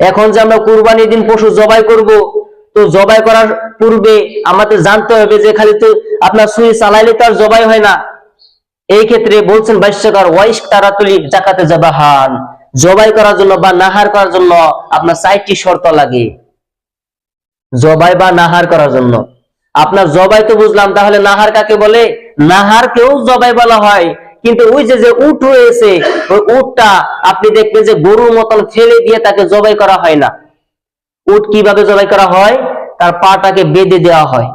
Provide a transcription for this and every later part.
এখন যে আমরা কুরবানির দিন পশু জবাই করব, তো জবাই করার পূর্বে আমাদের জানতে হবে যে খালি তো আপনার সুই চালাইলে তো আর জবাই হয় না। এই ক্ষেত্রে বলছেন ভাষ্যকার ওয়াইশ তারাতুলি জাকাতে জাবাহান। জবাই করার জন্য বা নাহার করার জন্য আপনার চারটি শর্ত লাগে। জবাই বা নাহার করার জন্য। আপনার জবাই তো বুঝলাম, তাহলে নাহার কাকে বলে? নাহার কেউ জবাই বলা হয়। কিন্তু ওই যে যে উট রয়েছে, ওই উটটা আপনি দেখবেন যে গরুর মতন ফেলে দিয়ে তাকে জবাই করা হয় না। উট কীভাবে জবাই করা হয়? তার পাটাকে বেঁধে দেওয়া হয়।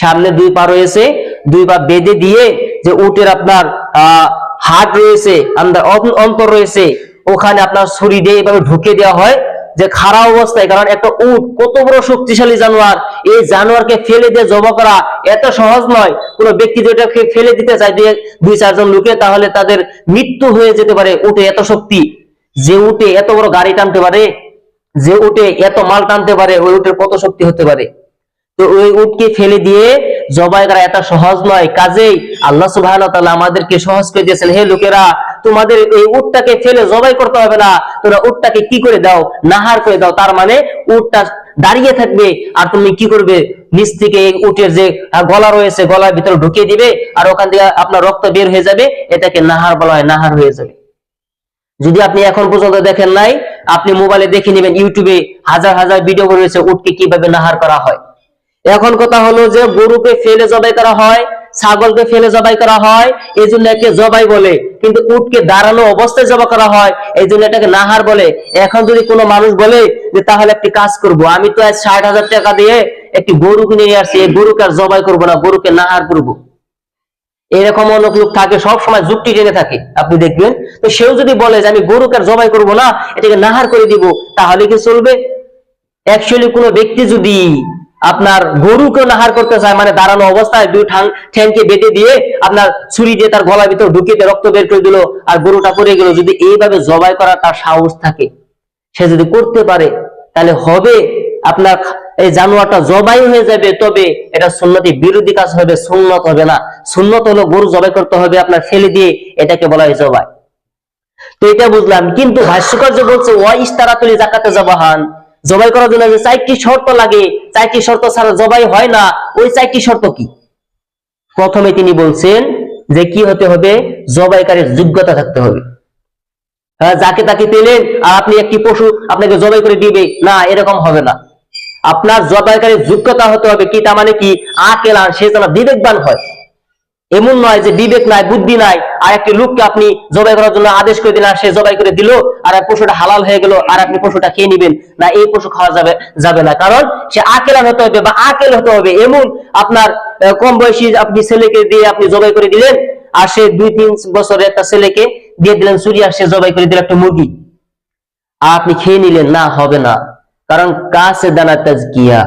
সামনে দুই পা রয়েছে, দুই পা বেঁধে দিয়ে যে উটের আপনার হাট রয়েছে অন- অন্তর রয়েছে, ওখানে আপনার ছুরি দিয়ে এভাবে ঢুকে দেওয়া হয়। যে খারাপ অবস্থায় কারণ একটা উট, কত বড় শক্তিশালী জানোয়ার, এই জানোয়ারকে ফেলে দিয়ে জমা করা এত সহজ নয়। কোনো ব্যক্তি যদি এটাকে ফেলে দিতে চায় দুই দুই, চারজন লোকে, তাহলে তাদের মৃত্যু হয়ে যেতে পারে উটে এত শক্তি। যে উটে এত বড় গাড়ি টানতে পারে, যে উটে এত মাল টানতে পারে, ওই উটের কত শক্তি হতে পারে? তো ওই উটকে ফেলে দিয়ে জবাই করা এত সহজ নয়। কাজেই আল্লাহ তাআলা আমাদেরকে সহজ করে দিয়েছেন। হে লোকেরা তোমাদের এই উটটাকে ফেলে জবাই করতে হবে না। তোমরা উটটাকে কি করে দাও? নাহার করে দাও। তার মানে উটটা দাঁড়িয়ে থাকবে আর তুমি কি করবে? নিচ থেকে উটের যে গলা রয়েছে, গলার ভিতরে ঢুকিয়ে দিবে আর ওখান থেকে আপনার রক্ত বের হয়ে যাবে। এটাকে নাহার বলা হয়, নাহার হয়ে যাবে। যদি আপনি এখন পর্যন্ত দেখেন নাই, আপনি মোবাইলে দেখে নেবেন, ইউটিউবে হাজার হাজার ভিডিও রয়েছে উটকে কীভাবে নাহার করা হয়। এখন কথা হলো যে গরুকে ফেলে জবাই করা হয় ছাগলকে ফেলে জবাই করা হয় এই জন্য একে জবাই বলে। কিন্তু উটকে দাঁড়ানো অবস্থায় জবা করা হয় এই জন্য এটাকে নাহার বলে। এখন যদি কোনো মানুষ বলে যে, তাহলে একটি কাজ করব, আমি তো আজ ষাট হাজার টাকা দিয়ে একটি গরু নিয়ে আসছি, এই গরুকে আর জবাই করব না, গরুকে নাহার করব। এরকম অনেক লোক থাকে, সব সময় যুক্তি টেনে থাকে, আপনি দেখবেন? তো সেও যদি বলে যে, আমি গরুকে আর জবাই করব না, এটাকে নাহার করে দিব, তাহলে কি চলবে? অ্যাকচুয়ালি কোনো ব্যক্তি যদি আপনার গরুকে নাহার করতে চায় মানে দাঁড়ানো অবস্থায় দুই ঠাং ঠ্যাংকে বেঁধে দিয়ে আপনার ছুরি দিয়ে তার গলার ভিতর ঢুকিয়ে রক্ত বের করে দিল আর গরুটা পড়ে গেল। যদি এইভাবে জবাই করার তার সাহস থাকে, সে যদি করতে পারে, তাহলে হবে আপনার এই জানোয়ারটা জবাই হয়ে যাবে, তবে এটা সুন্নতি বিরোধী কাজ হবে, সুন্নত হবে না। সুন্নত হলো গরু জবাই করতে হবে, আপনার ফেলে দিয়ে এটাকে বলা হয় জবাই। তো এটা বুঝলাম, কিন্তু ভাষ্যকর যে বলছে, ওয়া ইস্তারাতুলি জাকাতে জবাহান। জবাই করার জন্য যে চারটি শর্ত লাগে চারটি শর্ত ছাড়া জবাই হয় না ওই চারটি শর্ত কি? প্রথমে তিনি বলছেন যে কি হতে হবে? জবাইকারীর যোগ্যতা থাকতে হবে। হ্যাঁ, যাকে তাকে পেলেন আর আপনি একটি পশু আপনাকে জবাই করে দিবে না এরকম হবে না। আপনার জবাইকারীর যোগ্যতা হতে হবে কি? তার মানে কি? আকেল আর সে যেন বিবেকবান হয়। এমন নয় যে বিবেক নাই, বুদ্ধি নাই, আর একটি লোককে আপনি জবাই করার জন্য আদেশ করে দিলেন, আর সে জবাই করে দিল, আর পশুটা হালাল হয়ে গেল, আর আপনি পশুটা খেয়ে নিবেন। না, এই পশু খাওয়া যাবে যাবে না। কারণ সে আকেলান হতে হবে বা আকেল হতে হবে, এমন আপনার কম বয়সী আপনি ছেলেকে দিয়ে আপনি জবাই করে দিলেন, আর সে দুই তিন বছরের একটা ছেলেকে দিয়ে দিলেন চুরি, আর সে জবাই করে দিল একটা মুরগি। আর আপনি খেয়ে নিলেন, না, হবে না। কারণ কাছে দানা তাজকিয়া,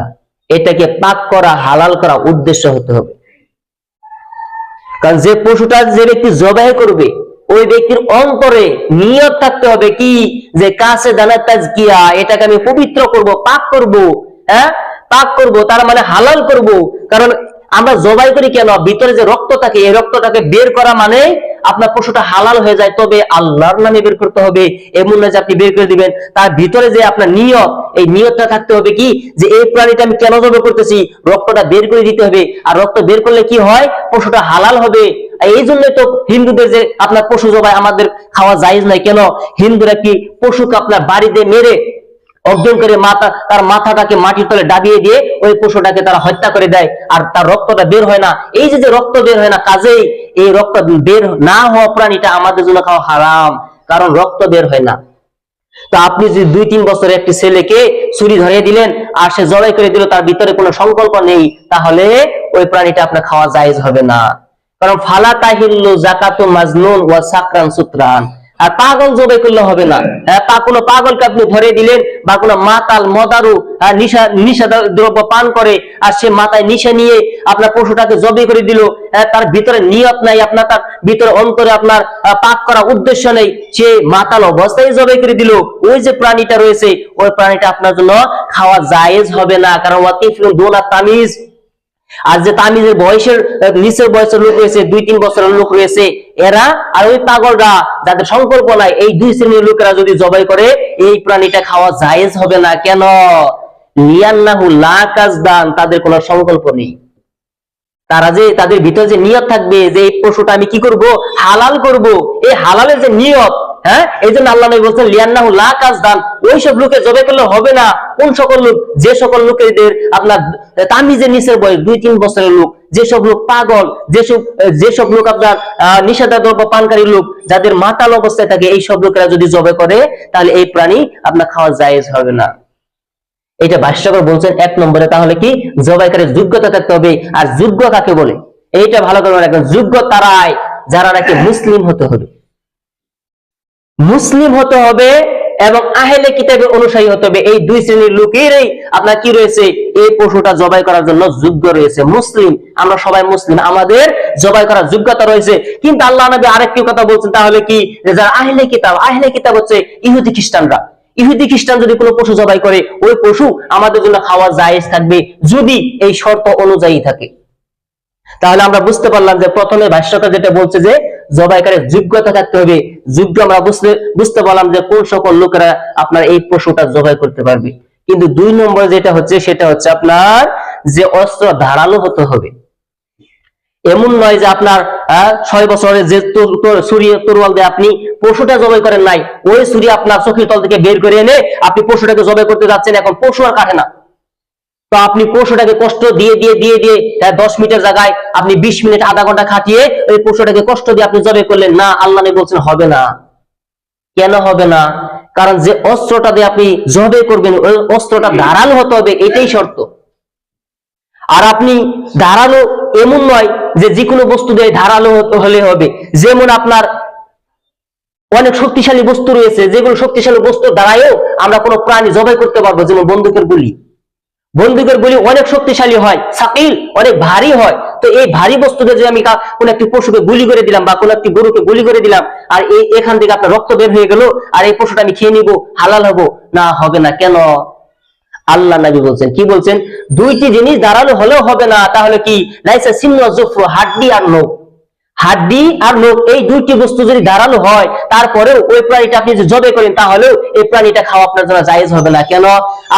এটাকে পাক করা, হালাল করা উদ্দেশ্য হতে হবে। কারণ যে পশুটা যে ব্যক্তি জবাই করবে, ওই ব্যক্তির অন্তরে নিয়ত থাকতে হবে কি? যে কাছে দানা তাজকিয়া, এটাকে আমি পবিত্র করব, পাক করব হ্যাঁ? পাক করব, তার মানে হালাল করব। কারণ আমরা জবাই করি কেন? ভিতরে যে রক্ত থাকে, এই রক্তটাকে বের করা মানে আপনার পশুটা হালাল হয়ে যায়, তবে আল্লাহর নামে বের করতে হবে, এমন না যে আপনি বের করে দিবেন। তার ভিতরে যে আপনার নিয়ত, এই নিয়তটা থাকতে হবে কি? যে এই প্রাণীটা আমি কেন জবাই করতেছি? রক্তটা বের করে দিতে হবে। আর রক্ত বের করলে কি হয়? পশুটা হালাল হবে। এই জন্য তো হিন্দুদের যে আপনার পশু জবাই আমাদের খাওয়া জায়েজ নাই কেন? হিন্দুরা কি পশুকে আপনার বাড়িতে মেরে অর্জন করে মাথা, তার মাথাটাকে মাটির তলে ডাবিয়ে দিয়ে ওই পশুটাকে তারা হত্যা করে দেয় আর তার রক্তটা বের হয় না। এই যে যে রক্ত বের হয় না, কাজেই এই রক্ত বের না হওয়া প্রাণীটা আমাদের জন্য খাওয়া হারাম, কারণ রক্ত বের হয় না। তো আপনি যদি দুই তিন বছরের একটি ছেলেকে ছুরি ধরিয়ে দিলেন আর সে জড়াই করে দিল, তার ভিতরে কোনো সংকল্প নেই, তাহলে ওই প্রাণীটা আপনার খাওয়া জায়েজ হবে না। কারণ ফালা তাহিল্লু জাকাতু মাজনুন ওয়া সাকরান সুতরান। আর পাগল জবাই করলে হবে না। হ্যাঁ, পা কোনো পাগলকে আপনি ধরে দিলেন বা কোনো মাতাল মদারু নিশা নিশা দ্রব্য পান করে আর সে মাথায় নিশা নিয়ে আপনার পশুটাকে জবাই করে দিল হ্যাঁ, তার ভিতরে নিয়ত নাই আপনার তার ভিতরে অন্তরে আপনার পাক করা উদ্দেশ্য নেই সে মাতাল অবস্থায় জবাই করে দিল। ওই যে প্রাণীটা রয়েছে ওই প্রাণীটা আপনার জন্য খাওয়া জায়েজ হবে না কারণ ওয়াকিফুল দোনা তামিজ। আর যে তামিজের বয়সের নিচের বয়সের লোক রয়েছে, দুই, তিন বছরের লোক রয়েছে, এরা আর ওই পাগলরা, যাদের সংকল্প নাই, এই দুই শ্রেণির লোকেরা যদি জবাই করে, এই প্রাণীটা খাওয়া জায়েজ হবে না কেন? লিয়ান্নাহু তাদের কোনো সংকল্প নেই। তারা যে, তাদের ভিতরে যে নিয়ত থাকবে, যে এই পশুটা আমি কি করব? হালাল করব। এই হালালের যে নিয়ত হ্যাঁ? এই জন্য আল্লাহ নবী বলছেন, লিয়ান্নাহু লা কাজদান। ওই সব লোকে জবে করলে হবে না। কোন সকল লোক? যে সকল লোকেদের আপনার তামিজের নিচের বয়স, দুই, তিন বছরের লোক যেসব লোক পাগল যেসব যেসব লোক আপনার নিষেধা দ্রব্য পানকারী লোক, যাদের মাতাল অবস্থায় থাকে, এই সব লোকেরা যদি জবে করে, তাহলে এই প্রাণী আপনার খাওয়া জায়েজ হবে না। এটা ভাষ্যকর বলছেন এক নম্বরে, তাহলে কি? জবাইকারের যোগ্যতা থাকতে হবে। আর যোগ্য কাকে বলে? এইটা ভালো করে রাখবেন। যোগ্য তারাই, যারা নাকি মুসলিম হতে হবে। মুসলিম হতে হবে এবং আহেলে কিতাবের অনুসারী হতে হবে। এই দুই শ্রেণির লোকেরই আপনার কি রয়েছে? এই পশুটা জবাই করার জন্য যোগ্য রয়েছে। মুসলিম, আমরা সবাই মুসলিম, আমাদের জবাই করার যোগ্যতা রয়েছে। কিন্তু আল্লাহ নবী আরেকটি কথা বলছেন, তাহলে কি? যারা আহলে কিতাব আহলে কিতাব হচ্ছে ইহুদি খ্রিস্টানরা। ইহুদি খ্রিস্টান যদি কোনো পশু জবাই করে, ওই পশু আমাদের জন্য খাওয়া জায়েজ থাকবে যদি এই শর্ত অনুযায়ী থাকে। তাহলে আমরা বুঝতে পারলাম যে প্রথমে ভাষ্যটা যেটা বলছে যে জবাইকারের যোগ্যতা থাকতে হবে। যোগ্য আমরা বুঝতে বুঝতে পারলাম যে কোন সকল লোকেরা আপনার এই পশুটা জবাই করতে পারবে। কিন্তু দুই নম্বর যেটা হচ্ছে, সেটা হচ্ছে আপনার যে অস্ত্র ধারালো হতে হবে। এমন নয় যে আপনার ছয় বছরের যে ছুরি, তরোয়াল দিয়ে আপনি পশুটা জবাই করেন নাই। ওই ছুরি আপনার চোখের তল থেকে বের করে এনে আপনি পশুটাকে জবাই করতে যাচ্ছেন, এখন পশু আর কাটে না। তো আপনি পশুটাকে কষ্ট দিয়ে দিয়ে দিয়ে দিয়ে আহ, দশ মিনিটের জায়গায় আপনি বিশ মিনিট আধা ঘণ্টা খাটিয়ে ওই পশুটাকে কষ্ট দিয়ে আপনি জবে করলেন। না আল্লাহ নবী বলছেন হবে না। কেন হবে না? কারণ যে অস্ত্রটা দিয়ে আপনি জবে করবেন ওই অস্ত্রটা ধারালো হতে হবে এটাই শর্ত। আর আপনি ধারালো এমন নয় যে যে কোনো বস্তু দিয়ে ধারালো হলে হবে। যেমন আপনার অনেক শক্তিশালী বস্তু রয়েছে যেগুলো শক্তিশালী বস্তু দ্বারাও আমরা কোনো প্রাণী জবাই করতে পারব যেমন বন্দুকের গুলি। বন্দুকের গুলি অনেক শক্তিশালী হয়, সাকিল অনেক ভারী হয়। তো এই ভারী বস্তুতে যে আমি কোনো একটি পশুকে গুলি করে দিলাম বা কোনো একটি গরুকে গুলি করে দিলাম, আর এই এখান থেকে আপনার রক্ত বের হয়ে গেল, আর এই পশুটা আমি খেয়ে নিব, হালাল হব, না হবে না কেন? আল্লাহ নবী বলছেন, কি বলছেন? দুইটি জিনিস দাঁড়ানো হলেও হবে না, তাহলে কি? লাইসা সিন্ন জফর, হাড্ডি আর লোক হাড্ডি আর লোক এই দুইটি বস্তু যদি দাঁড়ানো হয়, তারপরেও ওই প্রাণীটা আপনি যে জবে করেন, তাহলেও এই প্রাণীটা খাওয়া আপনার জন্য জায়েজ হবে না। কেন?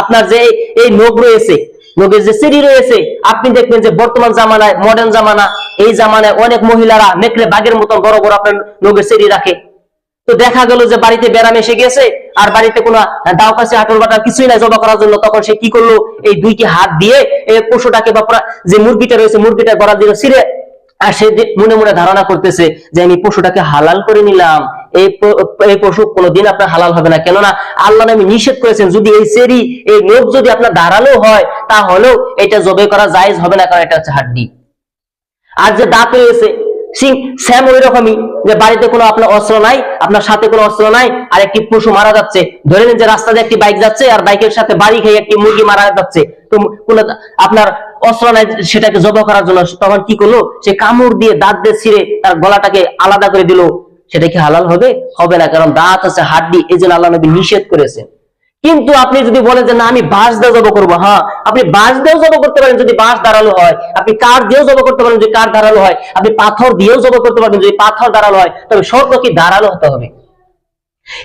আপনার যে এই নখ রয়েছে, নখের যে সিঁড়ি রয়েছে, আপনি দেখবেন যে বর্তমান জামানায় মডার্ন জামানা, এই জামানায় অনেক মহিলারা মেকলে বাঘের মতন বড় বড় আপনার নখের সিঁড়ি রাখে। তো দেখা গেল যে বাড়িতে বেড়াম এসে গেছে, আর বাড়িতে কোনো দাও কাছে হাটল বাটা কিছুই নাই জবা করার জন্য, তখন সে কি করল? এই দুইটি হাত দিয়ে এই পশুটাকে বা যে মুরগিটা রয়েছে মুরগিটা গড়া দিল, ছিঁড়ে আর সে মনে মনে ধারণা করতেছে যে আমি পশুটাকে হালাল করে নিলাম। এই পশু কোনোদিন আপনার হালাল হবে না। কেননা আল্লাহ আমি নিষেধ করেছেন, যদি এই সেরি, এই লোক যদি আপনার দাঁড়াল হয়, তাহলেও এটা জবে করা জায়েজ হবে না, কারণ এটা হচ্ছে হাড্ডি। আর যে দাঁত রয়েছে সিং স্যাম ওই রকমই যে বাড়িতে কোনো আপনার অস্ত্র নাই, আপনার সাথে কোনো অস্ত্র নাই, আর একটি পশু মারা যাচ্ছে। ধরে নিন যে রাস্তা দিয়ে একটি বাইক যাচ্ছে আর বাইকের সাথে বাড়ি খেয়ে একটি মুরগি মারা যাচ্ছে। তো কোনো আপনার অস্ত্র নাই, সেটাকে জবা করার জন্য তখন কি করল? সে কামড় দিয়ে দাঁত দিয়ে ছিঁড়ে তার গলাটাকে আলাদা করে দিল। সেটা কি হালাল হবে? হবে না, কারণ দাঁত আছে, হাড্ডি, এই জন্য আল্লাহ নবী নিষেধ করেছেন। কিন্তু আপনি যদি বলেন যে, না, আমি বাঁশ দিয়ে জব করব। হ্যাঁ আপনি বাঁশ দিয়েও জব করতে পারেন যদি বাঁশ দাঁড়াল হয়। আপনি কাঠ দিয়েও জব করতে পারেন যদি কাঠ দাঁড়াল হয়। আপনি পাথর দিয়েও জব করতে পারবেন যদি পাথর দাঁড়াল হয়। তবে শর্ত কি? দাঁড়াল হতে হবে।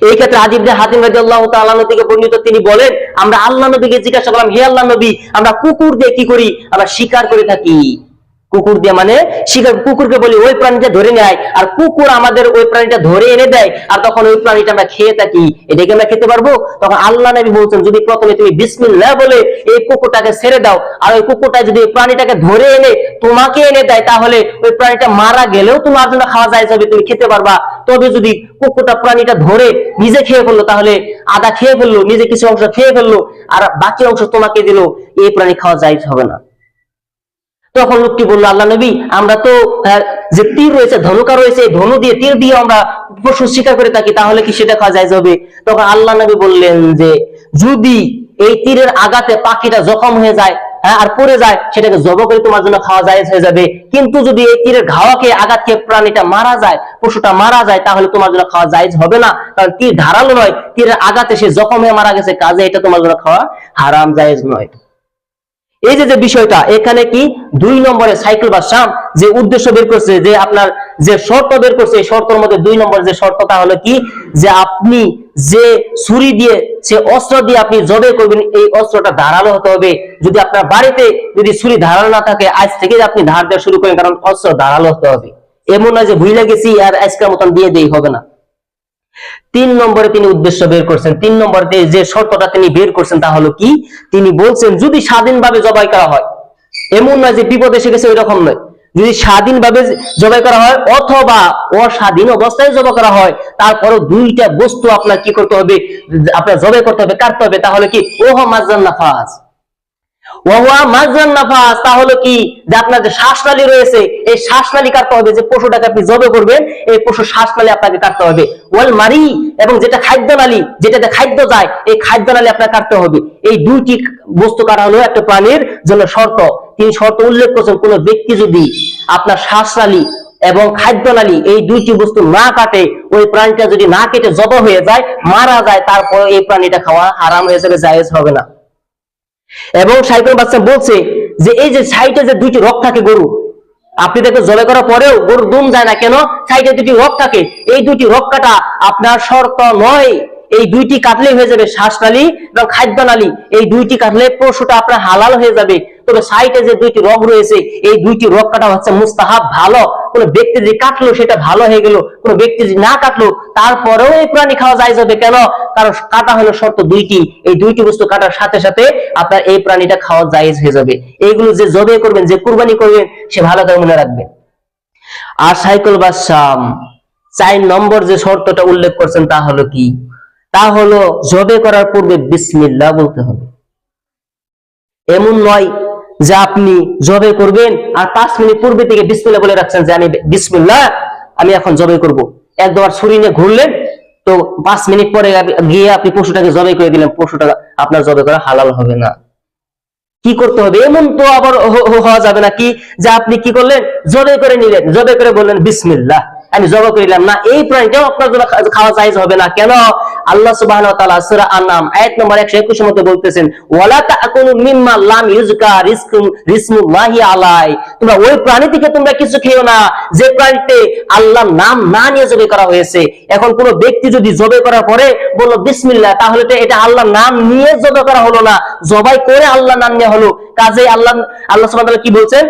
এই ক্ষেত্রে আজিবদে হাতিম রাজি আল্লাহ তাআলা থেকে বর্ণিত তিনি বলেন, আমরা আল্লাহ নবীকে জিজ্ঞাসা করলাম, হে আল্লাহ নবী, আমরা কুকুর দিয়ে কি করি? আমরা শিকার করে থাকি। কুকুর দিয়ে মানে শিকার কুকুরকে বলি ওই প্রাণীটা ধরে নেয়। আর কুকুর আমাদের ওই প্রাণীটা ধরে এনে দেয়, আর তখন ওই প্রাণীটা আমরা খেয়ে থাকি। এটাকে আমরা খেতে পারব? তখন আল্লাহ নবী বলছেন, যদি প্রথমে তুমি বিসমিল্লাহ বলে এই কুকুরটাকে ছেড়ে দাও, আর ওই কুকুরটা যদি প্রাণীটাকে ধরে এনে তোমাকে এনে দেয়, তাহলে ওই প্রাণীটা মারা গেলেও তোমার জন্য খাওয়া যায় যাবে তুমি খেতে পারবা। তবে যদি কুকুরটা প্রাণীটা ধরে নিজে খেয়ে ফেলল, তাহলে আদা খেয়ে ফেলল, নিজে কিছু অংশ খেয়ে ফেলল, আর বাকি অংশ তোমাকে দিল, এই প্রাণী খাওয়া যায় হবে না। তখন লোকটি বলল, আল্লাহ নবী, আমরা তো যে তীর রয়েছে, ধনুকা রয়েছে ধনু দিয়ে তীর দিয়ে আমরা পশু শিকার করে থাকি, তাহলে কি সেটা খাওয়া যায় হবে? তখন আল্লাহ নবী বললেন যে, যদি এই তীরের আঘাতে পাখিটা জখম হয়ে যায় হ্যাঁ আর পড়ে যায়, সেটাকে জব করে তোমার জন্য খাওয়া যায় হয়ে যাবে। কিন্তু যদি এই তীরের ঘাওয়া খেয়ে আঘাত খেয়ে প্রাণীটা মারা যায়, পশুটা মারা যায়, তাহলে তোমার জন্য খাওয়া যায় হবে না। কারণ তীর ধারালো নয়, তীরের আঘাতে সে জখম হয়ে মারা গেছে, কাজে এটা তোমার জন্য খাওয়া হারাম জায়েজ নয়। এই যে যে বিষয়টা, এখানে কি দুই নম্বরে সাইকেল বা শাম যে উদ্দেশ্য বের করছে, যে আপনার যে শর্ত বের করছে, এই শর্তের মধ্যে দুই নম্বর যে শর্তটা হলো কি? যে আপনি যে ছুরি দিয়ে, সে অস্ত্র দিয়ে আপনি জবে করবেন, এই অস্ত্রটা ধারালো হতে হবে। যদি আপনার বাড়িতে যদি ছুরি ধারালো না থাকে, আজ থেকে আপনি ধার দেওয়া শুরু করেন, কারণ অস্ত্র ধারালো হতে হবে। এমন না যে ভুলে গেছি আর আজকের মতন দিয়ে দেই, হবে না। তিন নম্বরে তিনি উদ্দেশ্য বের করছেন। তিন নম্বরে যে শর্তটা তিনি বের করছেন তা হলো কি? তিনি বলছেন, যদি স্বাধীনভাবে জবাই করা হয়, এমন নয় যে বিপদ এসে গেছে ওই রকম নয়। যদি স্বাধীনভাবে জবাই করা হয় অথবা অস্বাধীন অবস্থায় জবাই করা হয়, তারপরও দুইটা বস্তু আপনার কি করতে হবে? আপনার জবাই করতে হবে, কাটতে হবে। তাহলে কি? ওহ মাজান নাফাজ তাহলে কি? যে আপনার যে শ্বাসনালী রয়েছে, এই শ্বাসনালী কাটতে হবে, যে পশুটাকে আপনি করবেন, এই পশু শ্বাসনালী আপনাকে কাটতে হবে। ওয়াল মারি, এবং যেটা যেটাতে খাদ্য যায়, এই আপনার কাটতে হবে। এই দুইটি বস্তু কাটা হলো একটা প্রাণীর জন্য শর্ত। তিনি শর্ত উল্লেখ করছেন, কোন ব্যক্তি যদি আপনার শ্বাসনালী এবং খাদ্যনালী এই দুইটি বস্তু না কাটে, ওই প্রাণীটা যদি না কেটে জব হয়ে যায়, মারা যায় তারপরে এই প্রাণীটা খাওয়া হারাম হয়ে যাবে, জায়েজ হবে না। এবং সাইকেল বাচ্চা বলছে যে, এই যে সাইটে যে দুইটি রক থাকে গরু আপনি দেখবেন জবে করার পরেও গরুর দুম যায় না। কেন? সাইডে দুটি রক থাকে। এই দুটি রক কাটা আপনার শর্ত নয়। এই দুইটি কাটলে হয়ে যাবে শ্বাসনালী এবং খাদ্যনালী। এই দুইটি কাটলে পশুটা আপনার হালাল হয়ে যাবে। তবে সাইডে যে দুইটি রোগ রয়েছে, এই দুইটি রোগ কাটা হচ্ছে মুস্তাহাব ভালো। কোন ব্যক্তি যদি কাটলো, সেটা ভালো হয়ে গেল। কোন ব্যক্তি যদি না কাটলো, তারপরেও এই প্রাণী খাওয়া যায় যাবে কেন? কারণ কাটা হলো শর্ত দুইটি। এই দুইটি বস্তু কাটার সাথে সাথে আপনার এই প্রাণীটা খাওয়া জায়েজ হয়ে যাবে। এইগুলো যে জবে করবেন, যে কুরবানি করবেন, সে ভালো করে মনে রাখবেন। আর সাইকেল বাসাম চার নম্বর যে শর্তটা উল্লেখ করছেন তা হলো কি? তা হলো জবে করার পূর্বে বিসমিল্লাহ বলতে হবে। এমন নয় যে আপনি জবে করবেন আর পাঁচ মিনিট পূর্বে থেকে বিসমিল্লাহ বলে রাখছেন যে আমি বিসমিল্লাহ, আমি এখন জবে করব। একবার ছুরি নিয়ে ঘুরলেন, তো পাঁচ মিনিট পরে গিয়ে আপনি পশুটাকে জবে করে দিলেন, পশুটা আপনার জবে করা হালাল হবে না। কি করতে হবে? এমন তো আবার হওয়া যাবে না কি? যে আপনি কি করলেন? জবে করে নিলেন, জবে করে বললেন, বিসমিল্লাহ। আমি জব করিলাম না, এই প্রাণীটাও আপনার জন্য খাওয়া চাইজ হবে না। কেন? আল্লাহ সুবহানাহু ওয়া তাআলা আয়াত নম্বর 121 এর মধ্যে বলতেছেন তোমরা ওই প্রাণী থেকে তোমরা কিছু না, যে প্রাণীতে নাম না নিয়ে জবে করা হয়েছে। এখন কোন ব্যক্তি যদি জবে করার পরে বলল তাহলে তো এটা আল্লাহর নাম নিয়ে জবে করা হলো না, জবাই করে আল্লাহর নাম নেওয়া হলো। কাজে আল্লাহ আল্লাহ সুবহানাহু কি বলছেন?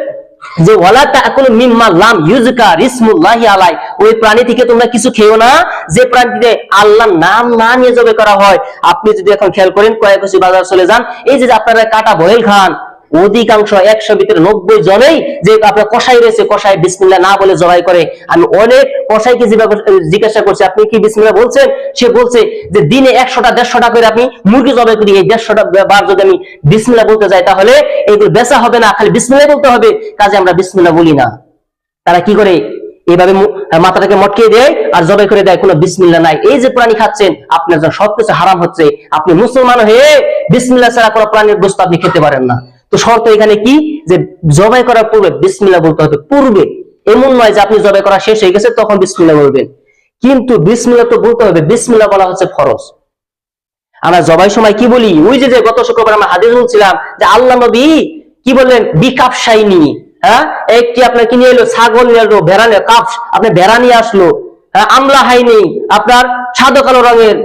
যে ওয়ালা তাকুলু মিম্মা লাম ইউজকা রিসমুল্লাহি আলাই ওই প্রাণী থেকে তোমরা কিছু খেও না, যে প্রাণীতে আল্লাহ নাম না নিয়ে জবে করা হয়। আপনি যদি এখন খেয়াল করেন কয়েকশি বাজার চলে যান, এই যে আপনারা কাটা বয়েল খান অধিকাংশ একশো ভিতরে নব্বই জনেই যে আপনার কষাই রয়েছে কষাই বিসমিল্লাহ না বলে জবাই করে। আমি অনেক কষাইকে জিজ্ঞাসা- করছি আপনি কি বিসমিল্লাহ বলছেন? সে বলছে যে দিনে একশোটা, দেড়শোটা করে আপনি মুরগি জবাই করি। এই দেড়শোটা বার যদি আমি বিসমিল্লাহ বলতে যাই, তাহলে এগুলো বেচা হবে না, খালি বিসমিল্লাহ বলতে হবে। কাজে আমরা বিসমিল্লাহ বলি না। তারা কি করে? এইভাবে মাথাটাকে মটকিয়ে দেয় আর জবাই করে দেয়, কোনো বিসমিল্লা নাই। এই যে প্রাণী খাচ্ছেন, আপনার সবকিছু হারাম হচ্ছে। আপনি মুসলমান হয়ে বিসমিল্লা ছাড়া কোনো প্রাণীর বস্তু আপনি খেতে পারেন না। তো শর্ত এখানে কি? যে জবাই করার পূর্বে বিসমিল্লা বলতে হবে। পূর্বে এমন নয় যে আপনি জবাই করা শেষ হয়ে গেছে তখন বিসমিল্লা বলবেন। কিন্তু বিসমিল্লা তো বলতে হবে বিসমিল্লা বলা হচ্ছে ফরজ। আমরা জবাই সময় কি বলি? ওই যে গত শুক্রবার আমরা হাদিস বলছিলাম যে আল্লাহ নবী কি বললেন? বিকাপসাইনি হ্যাঁ? একটি আপনার কি নিয়ে এলো? ছাগল নিয়ে এলো ভেড়া নিয়ে কাপ। আপনি ভেড়া নিয়ে আসলো। হ্যাঁ, আমলা হাইনি আপনার সাদা কালো রঙের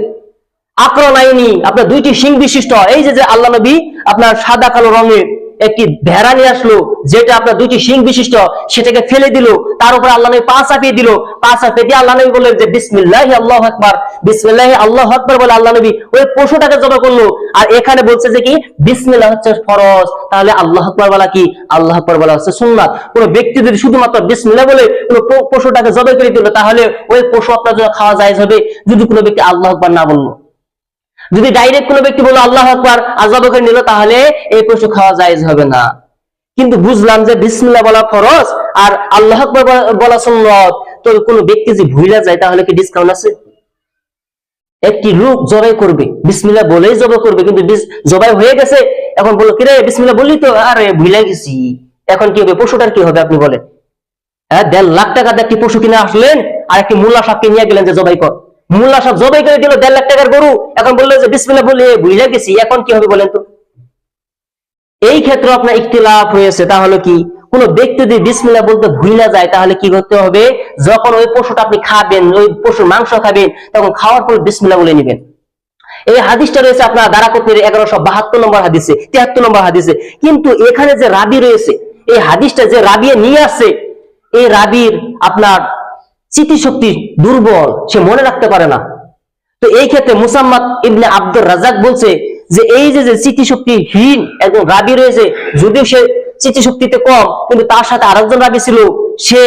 আক্রমণ আইনি আপনার দুইটি সিং বিশিষ্ট। এই যে আল্লাহ নবী আপনার সাদা কালো রঙের একটি ভেড়া নিয়ে আসলো, যেটা আপনার দুইটি সিং বিশিষ্ট, সেটাকে ফেলে দিল, তার উপর আল্লাহ নবী পা চাপিয়ে দিল। পা চাপিয়ে দিয়ে আল্লাহ নবী বললেন যে, বিসমিল্লাহ আল্লাহ আকবার। বিসমিল্লাহ আল্লাহ আকবার বলে আল্লাহ নবী ওই পশুটাকে জবা করল। আর এখানে বলছে যে কি? বিসমিল্লাহ হচ্ছে ফরজ। তাহলে আল্লাহ আকবার বলা কি? আল্লাহ আকবার বলা হচ্ছে সুন্নাত। কোন ব্যক্তি যদি শুধুমাত্র বিসমিল্লাহ বলে কোন পশুটাকে জবাই করে দিল, তাহলে ওই পশু আপনার জন্য খাওয়া যায় হবে। যদি কোনো ব্যক্তি আল্লাহ আকবার না বলল। যদি ডাইরেক্ট কোনো ব্যক্তি বলল আল্লাহ আকবার আজাব করে নিল, তাহলে এই পশু খাওয়া জায়েজ হবে না। কিন্তু বুঝলাম যে বিসমিল্লাহ বলা ফরজ আর আল্লাহ আকবার বলা- বলা সুন্নত। তো কোনো ব্যক্তি যদি ভুলে যায়, তাহলে কি ডিসকাউন্ট আছে? একটি লোক জবাই করবে। বিসমিল্লাহ বলেই জবাই করবে, কিন্তু জবাই হয়ে গেছে। এখন বলল, কিরে, বিসমিল্লাহ বললি তো? আরে, ভুলে গেছি। এখন কি হবে? পশুটার কি হবে? আপনি বলেন। হ্যাঁ দেড় লাখ টাকা দিয়ে একটি পশু কিনে আসলেন আর একটি মোল্লা সাপকে নিয়ে গেলেন যে জবাই কর। মোল্লা সাপ জবাই করে দিল দেড় লাখ টাকার গরু। এখন বলল যে, বিসমিল্লাহ বলে ভুলে গেছি, এখন কি হবে বলেন তো? এই ক্ষেত্রে আপনার ইখতিলাফ হয়েছে তাহলে কি? কোন ব্যক্তি যদি বিসমিল্লাহ বলতে ভুলে যায়, তাহলে কি করতে হবে? যখন ওই পশুটা আপনি খাবেন, ওই পশুর মাংস খাবেন, তখন খাওয়ার পর বিসমিল্লাহ বলে নেবেন। এই হাদিসটা রয়েছে আপনার দারাকতের এগারোশো বাহাত্তর নম্বর হাদিসে, তিয়াত্তর নম্বর হাদিসে। কিন্তু এখানে যে রাবি রয়েছে, এই হাদিসটা যে রাবিয়ে নিয়ে আসছে, এই রাবির আপনার স্মৃতিশক্তি দুর্বল, সে মনে রাখতে পারে না। তো এই ক্ষেত্রে মুসাম্মদ ইবনে আব্দুর রাজাক বলছে যে, এই যে যে স্মৃতিশক্তিহীন একজন রাবি রয়েছে, যদিও সে স্মৃতিশক্তিতে কম, কিন্তু তার সাথে আরেকজন রাবি ছিল, সে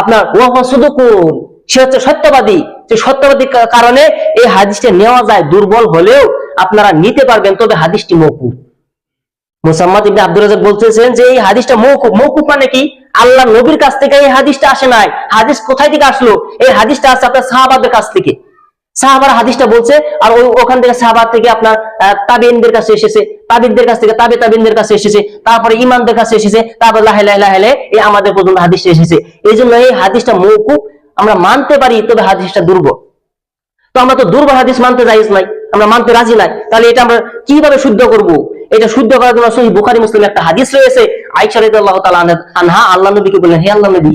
আপনার ওয়াহসুদকুন সে হচ্ছে সত্যবাদী। যে সত্যবাদী কারণে এই হাদিসটা নেওয়া যায় দুর্বল হলেও আপনারা নিতে পারবেন, তবে হাদিসটি মৌকুফ মুসাম্মদ ইবনে আব্দুর রাজাক বলতেছেন যে, এই হাদিসটা মৌকুফ মৌকুফ মানে কি? আল্লাহ নবীর কাছ থেকে এই হাদিসটা আসে নাই। হাদিস কোথায় থেকে আসলো? এই হাদিসটা আসছে আপনার সাহাবাদের কাছ থেকে। সাহাবার হাদিসটা বলছে আর ওখান থেকে সাহাবা থেকে আপনার আহ, তাবেইনদের কাছে এসেছে। তাবিনদের কাছ থেকে তাবে তাবিনদের কাছে এসেছে। তারপরে ইমানদের কাছে এসেছে। তারপর লাহে লাহে লাহে লাহে এই আমাদের পর্যন্ত হাদিসটা এসেছে। এই জন্য এই হাদিসটা মৌকুফ। আমরা মানতে পারি তবে হাদিসটা দুর্বল। তো আমরা তো দুর্বল হাদিস মানতে যাইজ নাই। আমরা মানতে রাজি নাই। তাহলে এটা আমরা কীভাবে শুদ্ধ করব? এটা শুদ্ধ করার জন্য সহি বুখারী মুসলিম একটা হাদিস রয়েছে আয়েশা রাদিয়াল্লাহু তাআলা আনহা আল্লাহ নবীকে বললেন হে আল্লাহ নবী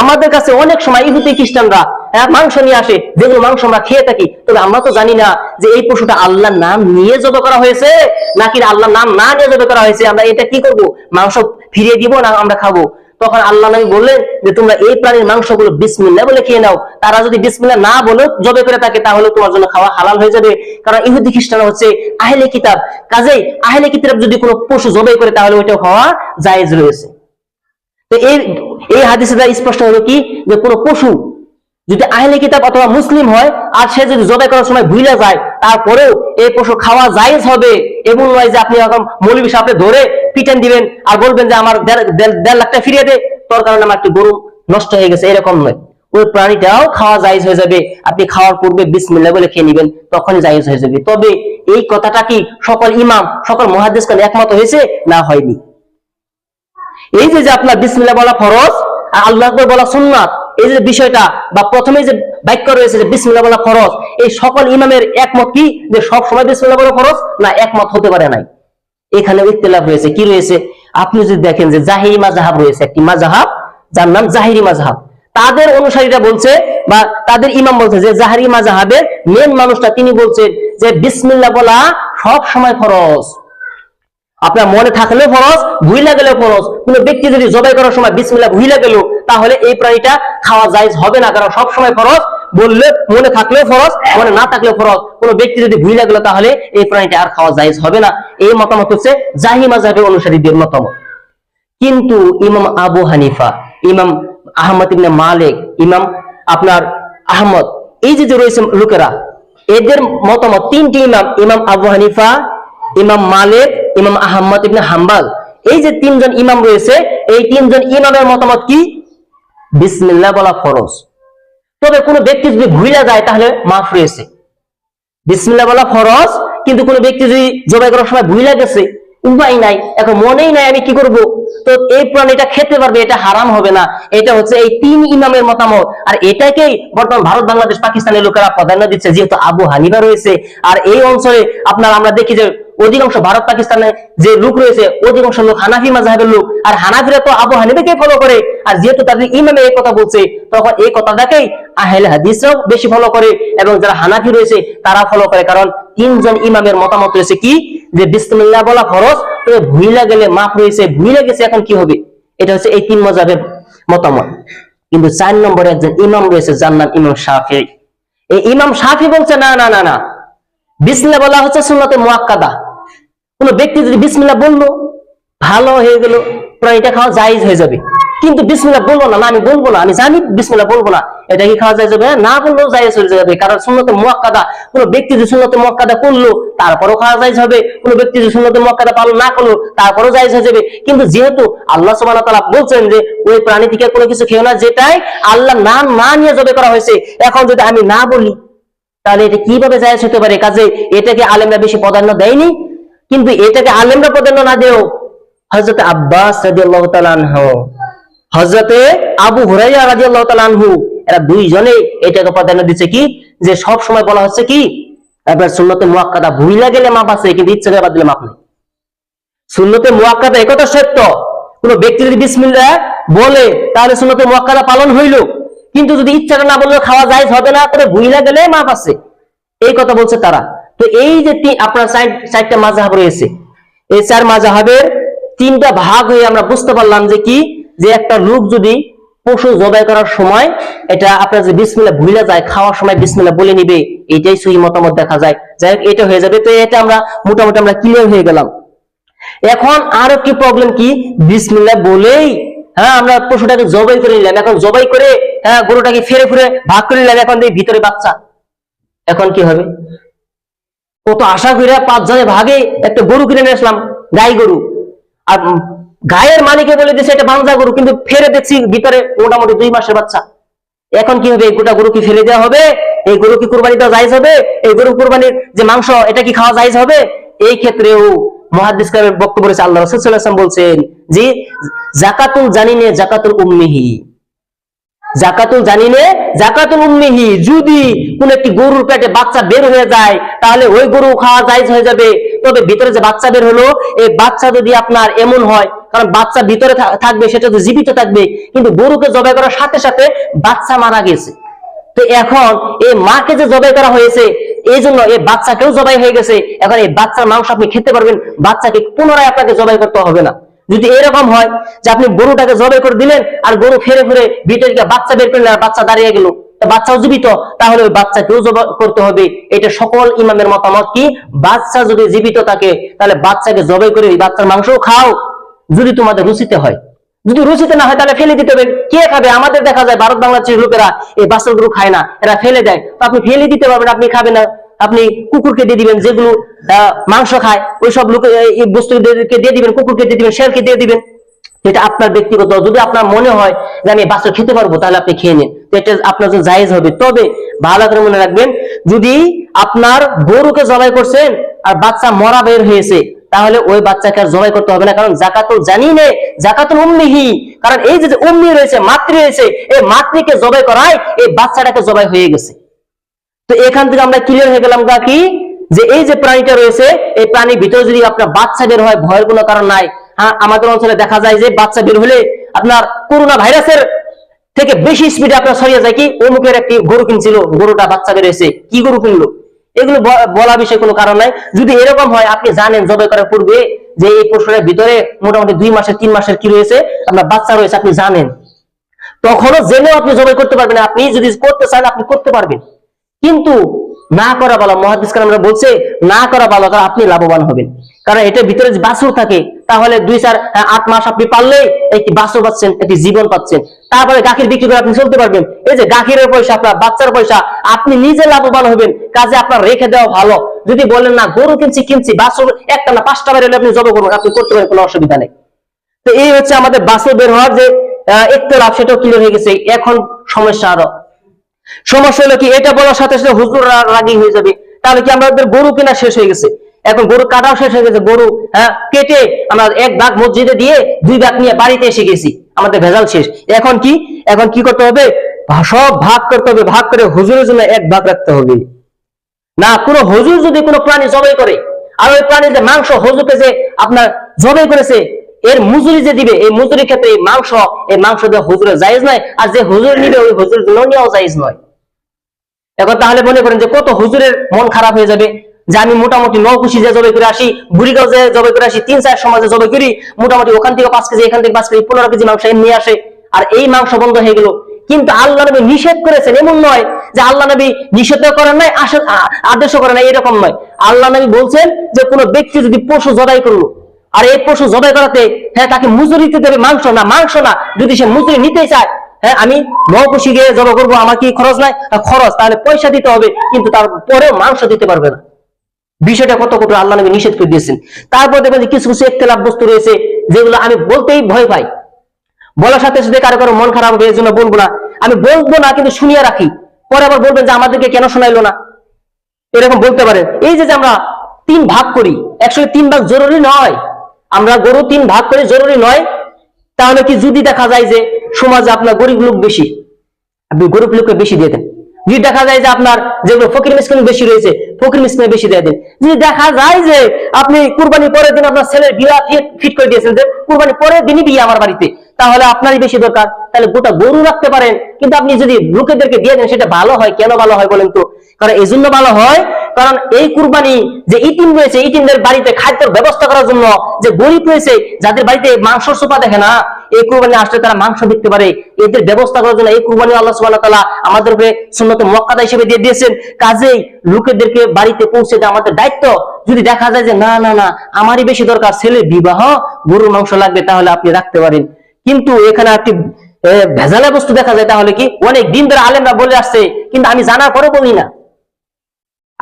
আমাদের কাছে অনেক সময় ইহুদি খ্রিস্টানরা হ্যাঁ, মাংস নিয়ে আসে যেগুলো মাংস আমরা খেয়ে থাকি তবে আমরা তো জানি না যে এই পশুটা আল্লাহর নাম নিয়ে জব করা হয়েছে নাকি আল্লাহর নাম না নিয়ে জব করা হয়েছে আমরা এটা কি করব? মাংস ফিরিয়ে দিব না আমরা খাব? তখন আল্লাহ নবী বললেন যে, তোমরা এই প্রাণীর মাংসগুলো বিসমিল্লাহ বলে খেয়ে নাও। তারা যদি বিসমিল্লাহ না বলে জবে করে থাকে তাহলে তোমার জন্য খাওয়া হালাল হয়ে যাবে। কারণ ইহুদি খ্রিস্টান হচ্ছে আহলে কিতাব। কাজেই আহলে কিতাব যদি কোনো পশু জবে করে, তাহলে ওইটা খাওয়া জায়েজ রয়েছে। তো এই এই হাদিসে স্পষ্ট হলো কি? যে কোনো পশু যদি আহলে কিতাব অথবা মুসলিম হয়, আর সে যদি জবাই করার সময় ভুলে যায়, তারপরেও এই পশু খাওয়া জায়েজ হবে এবং নয় যে আপনি এখন মৌলবী সাহেবকে ধরে পিটেন দিবেন আর বলবেন যে আমার দেড় লাখ টাকা ফিরিয়ে দে, তোর কারণে আমার একটি গরু নষ্ট হয়ে গেছে, এরকম নয়। ওই প্রাণীটাও খাওয়া জায়েজ হয়ে যাবে, আপনি খাওয়ার পূর্বে বিসমিল্লাহ বলে খেয়ে নিবেন, তখনই জায়েজ হয়ে যাবে। তবে এই কথাটা কি সকল ইমাম, সকল মহাদেশ একমত হয়েছে না হয়নি? এই যে আপনার বিসমিল্লাহ বলা ফরজ, আর আল্লাহ বলা সুন্নাত এই যে বিষয়টা বা প্রথমে যে বাক্য রয়েছে যে বিসমিল্লাহ বলা ফরজ, এই সকল ইমামের একমত কি? যে সব সময় বিসমিল্লাহ বলা ফরজ? না, একমত হতে পারে নাই। এখানে ইখতিলাফ রয়েছে। কি রয়েছে? আপনি যদি দেখেন যে জাহিরি মাজাহাব রয়েছে, একটি মাজাহাব যার নাম জাহিরি মাজাহাব তাদের অনুসারীরা বলছে বা তাদের ইমাম বলছে যে জাহারি মাজাহাবের মেন মানুষটা তিনি বলছেন যে বিসমিল্লাহ বলা সব সময় ফরজ। আপনার মনে থাকলেও ফরজ, ভুইলা গেলেও ফরজ। কোন ব্যক্তি যদি জবাই করার সময় বিসমিল্লাহ ভুইলা গেল তাহলে এই প্রাণীটা খাওয়া জায়েজ হবে না, কারণ সব সময় ফরজ। বললে মনে থাকলেও ফরজ, মনে না থাকলেও ফরজ। কোন ব্যক্তি যদি ভুইলা গেল তাহলে এই প্রাণীটা আর খাওয়া জায়েজ হবে না। এই মতামত হচ্ছে জাহি মাজাহের অনুসারীদের মতামত। কিন্তু ইমাম আবু হানিফা, ইমাম আহমদ ইবনে মালিক, ইমাম আপনার আহমদ, এই যে যে রয়েছে লোকেরা, এদের মতামত তিনটি ইমাম ইমাম আবু হানিফা, ইমাম মালিক, ইমাম আহমদ ইবনে হাম্বাল। এই যে তিনজন ইমাম রয়েছে, এই তিনজন ইমামের মতামত কি? বিসমিল্লাহ বলা ফরজ। তবে কোনো ব্যক্তি যদি ভুলে যায়, তাহলে মাফ রয়েছে। বিসমিল্লাহ বলা ফরজ, কিন্তু কোনো ব্যক্তি যদি জবাই করার সময় ভুলে গেছে, উপায় নাই, এখন মনেই নাই আমি কি করব? তো এই প্রাণীটা খেতে পারবে, এটা হারাম হবে না। এটা হচ্ছে এই তিন ইমামের মতামত। আর এটাকেই বর্তমান ভারত, বাংলাদেশ, পাকিস্তানের লোকেরা প্রাধান্য দিচ্ছে, যেহেতু আবু হানিফা রয়েছে। আর এই অঞ্চলে আপনার আমরা দেখি যে অধিকাংশ ভারত পাকিস্তানে যে লোক রয়েছে, অধিকাংশ লোক হানাফি মাজাহের লোক। আর হানাফিরা তো আবু হানিফাকে ফলো করে। আর যেহেতু তাদের ইমামে এই কথা বলছে, তখন এই কথাটাকেই আহলে হাদিসরাও বেশি ফলো করে এবং যারা হানাফি রয়েছে তারা ফলো করে। কারণ তিনজন ইমামের মতামত রয়েছে কি? যে বিসমিল্লাহ বলা ফরজ, তবে ভুইলা গেলে মাফ রয়েছে। ভুইলা গেছে, এখন কি হবে? এটা হচ্ছে এই তিন মজাবের মতামত। কিন্তু চার নম্বরে একজন ইমাম রয়েছে, যার নাম ইমাম শাফি। এই ইমাম শাফি বলছে, না না না না। বিসমিল্লাহ বলা হচ্ছে সুন্নতে মুয়াক্কাদা কোন ব্যক্তি যদি বিসমিল্লাহ বলল, ভালো হয়ে গেল, প্রাণীটা খাওয়া জায়েজ হয়ে যাবে। কিন্তু বিসমিল্লাহ বলব না না, আমি বলব না, আমি জানি বিসমিল্লাহ বলব না, এটা কি খাওয়া যায় যাবে না বললেও জায়েজ হয়ে যাবে। কারণ সুন্নতে মুয়াক্কাদা, কোন ব্যক্তি যদি সুন্নতে মুয়াক্কাদা করল, তারপরও খাওয়া জায়েজ হবে। কোন ব্যক্তি যদি সুন্নতে মুয়াক্কাদা পালন না করল, তারপরও জায়েজ হয়ে যাবে। কিন্তু যেহেতু আল্লাহ সুবহানাহু তাআলা বলছেন যে, ওই প্রাণী থেকে কোনো কিছু খেও না, যেটাই আল্লাহ নাম না নিয়ে জবে করা হয়েছে, এখন যদি আমি না বলি, তাহলে এটা কীভাবে জায়েজ হতে পারে? কাজে এটাকে আলেমরা বেশি প্রাধান্য দেয়নি। কিন্তু এটাকে আলেমরা প্রাধান্য না দেও। হজরত আব্বাস হজরতে আবু হুরাইরা রাদিয়াল্লাহু তাআলা আনহু, এরা দুইজনে এটাকে প্রাধান্য দিচ্ছে কি? যে সব সময় বলা হচ্ছে কি? গেলে মাপ আছে, কিন্তু ইচ্ছা করে বাদ দিলে মাপ নেই। সুন্নতে মুয়াক্কাদা একথা সত্য। কোন ব্যক্তি যদি বলে, তাহলে সুন্নতে মুয়াক্কাদা পালন হইল। কিন্তু যদি ইচ্ছাটা না বললে খাওয়া যায় হবে না, তবে ভুইলা গেলে মাপ আছে। এই কথা বলছে তারা। তো এই যে আপনার চার- চারটা মাজাহাব রয়েছে। এই চার মাজাহাবের তিনটা ভাগ হয়ে আমরা বুঝতে পারলাম যে কি? যে একটা লোক যদি পশু জবাই করার সময় এটা আপনার যে বিসমিল্লা ভুলে যায়, খাওয়ার সময় বিসমিল্লা বলে নিবে, এটাই সহি মতামত দেখা যায়। যাই হোক, এটা হয়ে যাবে। তো এটা আমরা মোটামুটি আমরা ক্লিয়ার হয়ে গেলাম। এখন আরও কি প্রবলেম কি? বিসমিল্লাহ বলেই হ্যাঁ আমরা পশুটাকে জবাই করে নিলাম। এখন জবাই করে হ্যাঁ গরুটাকে ফেরে ফিরে ভাগ করে নিলাম। এখন ভিতরে বাচ্চা। এখন কি হবে? কত আশা করে পাঁচ জনে ভাগে একটা গরু কিনে নিয়ে আসলাম, গাই গরু। আর গায়ের মালিকে বলে দিচ্ছে এটা বাংলা গরু, কিন্তু ফেরে দেখছি ভিতরে মোটামুটি দুই মাসের বাচ্চা। এখন কি হবে এই গোটা গরু কি ফেলে দেওয়া হবে? এই গরু কি কুরবানি দেওয়া জায়েজ হবে? এই গরু কুরবানির যে মাংস, এটা কি খাওয়া জায়েজ হবে? এই ক্ষেত্রেও মহাদিস বক্তব্য রয়েছে, আল্লাহ রসুল বলছেন যে জাকাতুল জানিনে জাকাতুল উম্মিহি। জাকাতুল জানিনে জাকাতুল উম্মিহি যদি কোন একটি গরুর পেটে বাচ্চা বের হয়ে যায়, তাহলে ওই গরু খাওয়া জায়েজ হয়ে যাবে। তবে ভিতরে যে বাচ্চা বের হলো, এই বাচ্চা যদি আপনার এমন হয়, কারণ বাচ্চা ভিতরে থাকবে, সেটা তো জীবিত থাকবে, কিন্তু গরুকে জবাই করার সাথে সাথে বাচ্চা মারা গেছে। তো এখন এই মাকে যে জবাই করা হয়েছে, এই জন্য এই বাচ্চাকেও জবাই হয়ে গেছে। এখন এই বাচ্চার মাংস আপনি খেতে পারবেন, বাচ্চাকে পুনরায় আপনাকে জবাই করতে হবে না। যদি এরকম হয় যে আপনি গরুটাকে জবাই করে দিলেন আর গরু ফেরে ফিরে ভিতরে বাচ্চা বের করলেন আর বাচ্চা দাঁড়িয়ে গেল বাচ্চাও জীবিত, তাহলে ওই বাচ্চাকেও জবাই করতে হবে। এটা সকল ইমামের মতামত কি? বাচ্চা যদি জীবিত থাকে, তাহলে বাচ্চাকে জবাই করে ওই বাচ্চার মাংসও খাও, যদি তোমাদের রুচিতে হয়। যদি রুচিতে না হয়, তাহলে ফেলে দিতে হবে। কে খাবে? আমাদের দেখা যায়, ভারত বাংলাদেশের লোকেরা এই বাচ্চার গরু খায় না, এরা ফেলে দেয়। তো আপনি ফেলে দিতে পারবেন, আপনি খাবেন না। আপনি কুকুরকে দিয়ে দিবেন, যেগুলো মাংস খায় ওই সব লোক, এই বস্তুদেরকে দিয়ে দিবেন, কুকুরকে দিয়ে দিবেন শেরকে দিয়ে দিবেন। এটা আপনার ব্যক্তিগত। যদি আপনার মনে হয় যে আমি বাচ্চা খেতে পারব, তাহলে আপনি খেয়ে নিন। এটা আপনার জন্য জায়েজ হবে। তবে ভালো করে মনে রাখবেন, যদি আপনার গরুকে জবাই করছেন আর বাচ্চা মরা বের হয়েছে, তাহলে ওই বাচ্চাকে আর জবাই করতে হবে না। কারণ জাকাতুল জানি নে জাকাতুল উম্মিহি, কারণ এই যে যে উম্মি রয়েছে, মাতৃ রয়েছে, এই মাতৃকে জবাই করায় এই বাচ্চাটাকে জবাই হয়ে গেছে। তো এখান থেকে আমরা ক্লিয়ার হয়ে গেলাম গা কি? যে এই যে প্রাণীটা রয়েছে, এই প্রাণীর ভিতরে যদি আপনার বাচ্চা বের হয়, ভয়ের কোনো কারণ নাই। হ্যাঁ আমাদের অঞ্চলে দেখা যায় যে বাচ্চা বের হলে আপনার করোনা ভাইরাসের থেকে বেশি স্পিডে আপনার ছড়িয়ে যায় কি? অমুকের একটি গরু কিনছিল, গরুটা বাচ্চা বেরিয়েছে কি গরু কিনলো? এগুলো বলা বিষয় কোনো কারণ নাই। যদি এরকম হয়, আপনি জানেন জবাই করার পূর্বে যে এই পশুরের ভিতরে মোটামুটি দুই মাসের, তিন মাসের কি রয়েছে? আপনার বাচ্চা রয়েছে, আপনি জানেন। তখনও জেনেও আপনি জবাই করতে পারবেন আপনি যদি করতে চান, আপনি করতে পারবেন। কিন্তু না করা ভালো, মহাদিস আমরা বলছে, না করা ভালো কারণ আপনি লাভবান হবেন। কারণ এটার ভিতরে যে বাছুর থাকে, তাহলে দুই, চার আট মাস আপনি পারলে একটি বাছুর পাচ্ছেন, একটি জীবন পাচ্ছেন। তারপরে গাখির বিক্রি করে আপনি চলতে পারবেন। এই যে গাখিরের পয়সা, আপনার বাচ্চার পয়সা, আপনি নিজে লাভবান হবেন, কাজে আপনার রেখে দেওয়া ভালো। যদি বলেন, না, গরু কিনছি কিনছি, বাছুর একটা না পাঁচটা বেরোলে আপনি জব করবেন, আপনি করতে পারেন, কোনো অসুবিধা নেই। তো এই হচ্ছে আমাদের বাছুর বের হওয়ার যে একটু লাভ সেটাও ক্লিয়ার হয়ে গেছে। এখন সমস্যা আরও। সমস্যা হলো কি, এটা বলার সাথে সাথে হুজুর রাগী হয়ে যাবে। তাহলে কি আমাদের গরু কেনা শেষ হয়ে গেছে? এখন গরু কাটাও শেষ হয়ে গেছে। গরু হ্যাঁ কেটে আমরা এক ভাগ মসজিদে দিয়ে দুই ভাগ নিয়ে বাড়িতে এসে গেছি। আমাদের ভেজাল শেষ। এখন কি? এখন কি করতে হবে? সব ভাগ করতে হবে। ভাগ করে হুজুরের জন্য এক ভাগ রাখতে হবে। না, কোনো হুজুর যদি কোনো প্রাণী জবাই করে, আর ওই প্রাণীর যে মাংস হুজুরকে যে আপনার জবাই করেছে এর মজুরি যে দিবে, এই মজুরির ক্ষেত্রে এই মাংস এই মাংস দিয়ে হুজুরের জায়েজ নয়, আর যে হুজুর নিবে, ওই হুজুরের জন্য নেওয়াও জায়েজ নয়। এখন তাহলে মনে করেন যে কত হুজুরের মন খারাপ হয়ে যাবে, যে আমি মোটামুটি নৌকুশি যে জবাই করে আসি, বুড়িগাঁও যে জবাই করে আসি, তিন চার সমাজে জবাই করি, মোটামুটি ওখান থেকে পাঁচ কেজি, এখান থেকে পাঁচ কেজি, পনেরো কেজি মাংস নিয়ে আসে, আর এই মাংস বন্ধ হয়ে গেল। কিন্তু আল্লাহ নবী নিষেধ করেছেন, এমন নয় যে আল্লাহ নবী নিষেধ করেন নাই আস- আ- আদেশও করেন নাই, এরকম নয়। আল্লাহ নবী বলছেন যে কোনো ব্যক্তি যদি পশু জবাই করল আর এই পশু জবাই করাতে হ্যাঁ তাকে মজুরি দিতে দেবে মাংস না মাংস না, যদি সে মজুরি নিতে চায় হ্যাঁ আমি নৌকুশি গিয়ে জবা করব, আমার কি খরচ নাই? খরচ, তাহলে পয়সা দিতে হবে, কিন্তু তারপরেও মাংস দিতে পারবে না। বিষয়টা কত কত আল্লাহ নবী নিষেধ করে দিয়েছেন। তারপর দেখবেন যে কিছু কিছু একতলাপ বস্তু রয়েছে, যেগুলো আমি বলতেই ভয় পাই। বলার সাথে সাথে কারও কারও মন খারাপ হবে এর জন্য বলব না। আমি বলব না, কিন্তু শুনিয়ে রাখি। পরে আবার বলবেন যে আমাদেরকে কেন শোনাইলো না? এরকম বলতে পারেন। এই যে আমরা তিন ভাগ করি, একসঙ্গে তিন ভাগ জরুরি নয়। আমরা গরু তিন ভাগ করে জরুরি নয়, তাহলে কি যদি দেখা যায় যে সমাজে আপনার গরিব লোক বেশি, আপনি গরিব লোককে বেশি দিয়ে দেন। যদি দেখা যায় যে আপনার যেগুলো ফকির মিসকিন বেশি রয়েছে, ফকির মিসকিনে বেশি দিয়ে দিন। যদি দেখা যায় যে আপনি কুরবানি পরের দিন আপনার ছেলের বিয়া ফিট করে দিয়েছেন যে কুরবানি পরের দিনই বিয়ে আমার বাড়িতে, তাহলে আপনারই বেশি দরকার। তাহলে গোটা গরু রাখতে পারেন। কিন্তু আপনি যদি লোকেদেরকে দিয়ে দেন, সেটা ভালো হয়? কেন ভালো হয় বলেন তো? কারণ এই জন্য ভালো হয় কারণ এই কুরবানি যে ইতিম রয়েছে, ইতিমদের বাড়িতে খাদ্যের ব্যবস্থা করার জন্য যে গরিব রয়েছে, যাদের বাড়িতে মাংস সোপা দেখে না, এই কুরবানি আসলে তারা মাংস বিকতে পারে। এদের ব্যবস্থা করার জন্য এই কুরবানি আল্লাহ সুবহানাহু ওয়া তাআলা আমাদেরকে সুন্নতে মুআক্কাদা হিসেবে দিয়ে দিয়েছেন। কাজেই লোকেদেরকে বাড়িতে পৌঁছে দেওয়া আমাদের দায়িত্ব। যদি দেখা যায় যে না না না, আমারই বেশি দরকার ছেলের বিবাহ, গরুর মাংস লাগবে, তাহলে আপনি রাখতে পারেন। কিন্তু এখানে একটি ভেজালে বস্তু দেখা যায়, তাহলে কি? অনেক দিন ধরে আলেমরা বলে আসছে, কিন্তু আমি জানার পরে বলি না।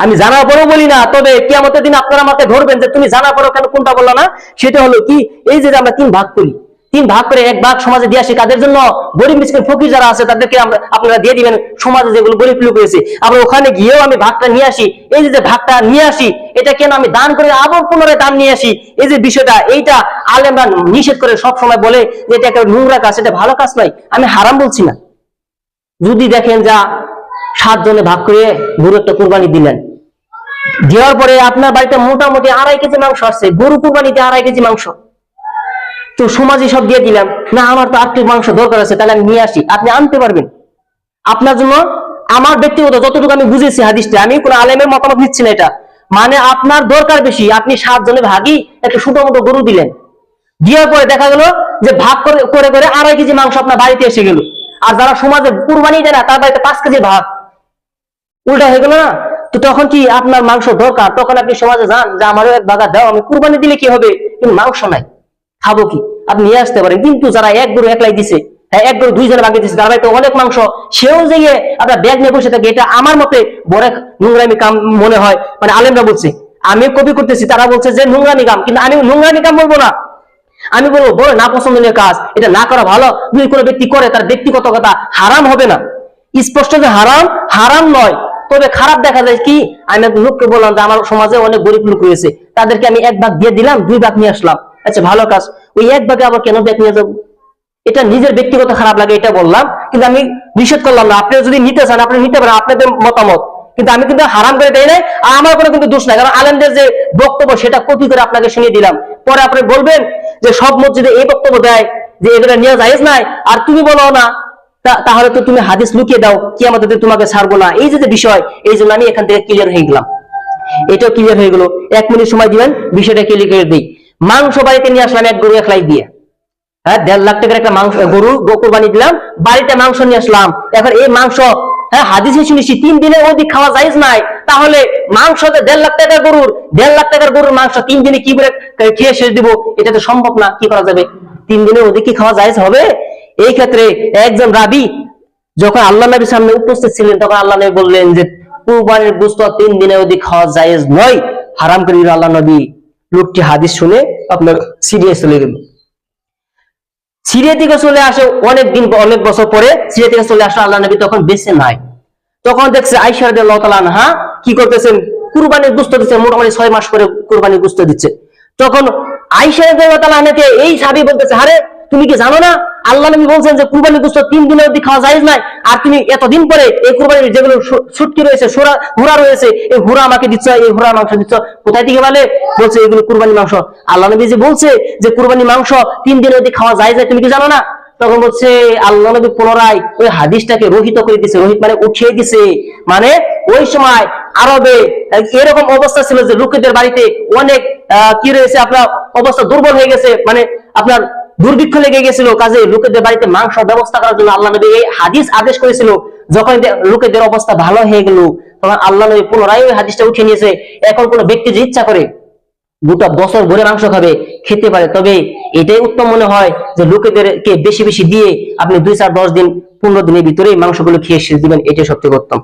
আমি জানার পরেও বলি না, তবে কিয়ামতের দিন আপনারা আমাকে ধরবেন যে তুমি জানার পরেও কেন, কোনটা বলল না? সেটা হলো কি, এই যে আমরা তিন ভাগ করি। তিন ভাগ করে এক ভাগ সমাজে দিয়ে আসি কাদের জন্য? গরিব, মিসকিন, ফকির যারা আছে, তাদেরকে আমরা, আপনারা দিয়ে দিবেন সমাজে যেগুলো গরিব লোক রয়েছে। আবার ওখানে গিয়েও আমি ভাগটা নিয়ে আসি। এই যে ভাগটা নিয়ে আসি, এটা কেন আমি দান করে আবার পুনরায় দান নিয়ে আসি? এই যে বিষয়টা, এইটা আলেমরা নিষেধ করে সব সময় বলে যে এটা একটা নোংরা কাজ, এটা ভালো কাজ নয়। আমি হারাম বলছি না। যদি দেখেন যা সাত জনে ভাগ করে গরু একটা কোরবানি দিলেন। দেওয়ার পরে আপনার বাড়িতে মোটামুটি আড়াই কেজি মাংস আসছে গরু কুরবানিতে আড়াই কেজি মাংস। তো সমাজে সব দিয়ে দিলাম, না আমার তো আটটি মাংস দরকার আছে, তাহলে আমি নিয়ে আসি, আপনি আনতে পারবেন। আপনার জন্য আমার ব্যক্তিগত যতটুকু আমি বুঝেছি হাদিসটা, আমি কোন আলেমের মতামত নিচ্ছি না এটা। মানে আপনার দরকার বেশি, আপনি সাত জনে ভাগই একটা ছোট মোটো গরু দিলেন। দেওয়ার পরে দেখা গেল যে ভাগ করে করে করে আড়াই কেজি মাংস আপনার বাড়িতে এসে গেল। আর যারা সমাজে কুরবানি দেয় না, তার বাড়িতে পাঁচ কেজি ভাগ। উল্টা হয়ে গেল না? তো তখন কি আপনার মাংস দরকার? তখন আপনি সমাজে যান, যে আমারও এক বাগা দাও, আমি কুরবানি দিলে কি হবে? কিন্তু মাংস নাই। খাব কি? আপনি নিয়ে আসতে পারেন। কিন্তু যারা এক গরু একলাই দিছে হ্যাঁ এক গরু দুইজনে বাকি দিচ্ছে তার বাড়িতে অনেক মাংস। সেও যে আপনার ব্যাগ নিয়ে বসে থাকে, এটা আমার মতে বড় নোংরামি কাম মনে হয়। মানে আলেমরা বলছে, আমি কপি করতেছি, তারা বলছে যে নোংরামি কাম, কিন্তু আমি নোংরামি কাম বলব না। আমি বলব, বড় না পছন্দনীয় কাজ, এটা না করা ভালো। যদি কোনো ব্যক্তি করে, তার ব্যক্তিগত কথা হারাম হবে না। স্পষ্ট যে হারাম হারাম নয়। তবে খারাপ দেখা যায় কি, আমি এক লোককে বললাম যে আমার সমাজে অনেক গরিব লোক রয়েছে, তাদেরকে আমি এক ভাগ দিয়ে দিলাম, দুই ভাগ নিয়ে আসলাম। আচ্ছা ভালো কাজ, ওই এক ভাগে আবার কেন ব্যাগ নিয়ে যাব? এটা নিজের ব্যক্তিগত খারাপ লাগে, এটা বললাম, কিন্তু আমি নিষেধ করলাম না। আপনি যদি নিতে চান, আপনি নিতে পারেন, আপনাদের মতামত। কিন্তু আমি কিন্তু হারাম করে দেই নাই, আর আমার কোনো কিন্তু দোষ নাই, কারণ আলেমদের যে বক্তব্য, সেটা কপি করে আপনাকে শুনিয়ে দিলাম। পরে আপনি বলবেন যে সব মসজিদে এই বক্তব্য দেয়, যে এগুলো নিয়ে যাইজ নাই, আর তুমি বলো না। তাহলে তো তুমি হাদিস লুকিয়ে দাও কি আমাদের তোমাকে ছাড়বো না। এই যে বিষয়, এই জন্য আমি এখান থেকে ক্লিয়ার হয়ে গেলাম। এটাও ক্লিয়ার হয়ে গেল। এক মিনিট সময় দিবেন, বিষয়টা ক্লিয়ার করে দিই। মাংস বাড়িতে নিয়ে আসলাম, এক গরু একলাই দিয়ে। হ্যাঁ দেড় লাখ টাকার একটা মাংস, গরু গোকুরবানি দিলাম, বাড়িতে মাংস নিয়ে আসলাম। এখন এই মাংস হ্যাঁ হাদিসে শুনেছি, তিন দিনের অধিক খাওয়া যাইজ নাই। তাহলে মাংস দেড় লাখ টাকার গরুর, দেড় লাখ টাকার গরুর মাংস তিন দিনে কি করে খেয়ে শেষ দিব? এটা তো সম্ভব না, কি করা যাবে? তিন দিনের অধিক কি খাওয়া যাইজ হবে? এই ক্ষেত্রে একজন রাবি যখন আল্লাহ নবীর সামনে উপস্থিত ছিলেন, তখন আল্লাহ নবী বললেন যে কুরবানির গোস্ত তিন দিনের অধিক খাওয়া জায়েজ নয়। হারাম করে আল্লাহ নবী। লোকটি হাদিস শুনে আপনার সিরিয়াস চলে গেল। সিরিয়া থেকে চলে আসে অনেক দিন অনেক বছর পরে সিরিয়া থেকে চলে আসে আল্লাহ নবী তখন বেঁচে নাই। তখন দেখছে আইসা রাদিয়াল্লাহু তাআলা আনহা কি করতেছেন? কুরবানির গুস্ত দিচ্ছে, মোটামুটি ছয় মাস করে কুরবানির গুস্ত দিচ্ছে। তখন আইসা রাদিয়াল্লাহু তাআলা আনহাকে এই সাবি বলতেছে, আরে তুমি কি জানো না? আল্লাহ নবী বলছেন যে কুরবানির গুস্ত তিন দিনের অবধি খাওয়া যায় নাই আর তুমি এতদিন পরে এই কুরবানির যেগুলো সুটকি রয়েছে, সুরা হুরা রয়েছে, এই হুরা আমাকে দিচ্ছ, এই হুরা মাংস দিচ্ছ, কোথায় থেকে বলে? বলছে, এগুলো কুরবানি মাংস। আল্লাহ নবী যে বলছে যে, কুরবানি মাংস তিন দিনের অবধি খাওয়া যায় যায় তুমি কি জানো না? তখন বলছে, আল্লাহ নবী পুনরায় ওই হাদিসটাকে রোহিত করে দিছে, রোহিত মানে উঠিয়ে দিছে। মানে ওই সময় আরবে এরকম অবস্থা ছিল যে, লোকেদের বাড়িতে অনেক কি রয়েছে, আপনার অবস্থা দুর্বল হয়ে গেছে। মানে আপনার দুর্ভিক্ষ লেগে গেছিল, কাজে লোকেদের বাড়িতে মাংস ব্যবস্থা করার জন্য আল্লাহ নবী এই হাদিস আদেশ করেছিল, যখন লোকেদের অবস্থা ভালো হয়ে গেল, তখন আল্লাহ নবী পুনরায় ওই হাদিসটা উঠিয়ে নিয়েছে। এখন কোনো ব্যক্তি যে ইচ্ছা করে গোটা বছর ভরে মাংস খাবে, খেতে পারে। তবে এটাই উত্তম মনে হয় যে লোকেদেরকে বেশি বেশি দিয়ে আপনি দুই চার দশ দিন, পনেরো দিনের ভিতরেই মাংসগুলো খেয়ে শেষ দিবেন, এটাই সবচেয়ে উত্তম।